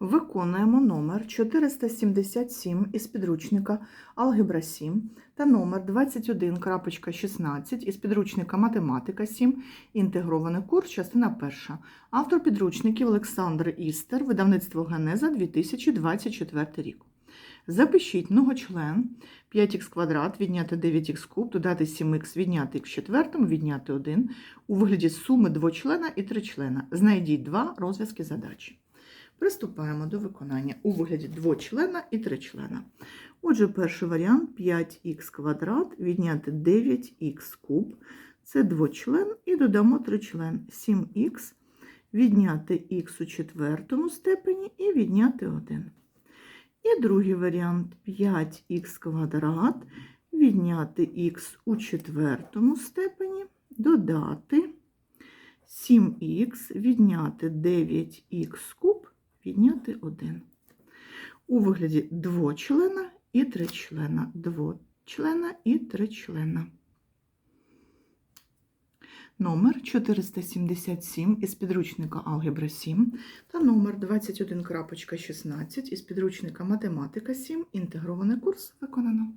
Виконуємо номер 477 із підручника Алгебра 7 та номер 21.16 із підручника Математика 7, інтегрований курс, частина 1. Автор підручників Олександр Істер, видавництво Генеза 2024 рік. Запишіть многочлен 5х квадрат, відняти 9х куб, додати 7х, відняти х четвертому, відняти 1 у вигляді суми двочлена і тричлена. Знайдіть два розв'язки задачі. Приступаємо до виконання у вигляді двочлена і тричлена. Отже, перший варіант 5х квадрат відняти 9х куб. Це двочлен і додамо тричлен 7х відняти х у четвертому степені і відняти 1. І другий варіант 5х квадрат відняти х у четвертому степені, додати 7х відняти 9х куб, відняти 1. У вигляді двочлена і тричлена, двочлена і тричлена. Номер 477 із підручника Алгебра 7 та номер 21.16 із підручника Математика 7. Інтегрований курс виконано.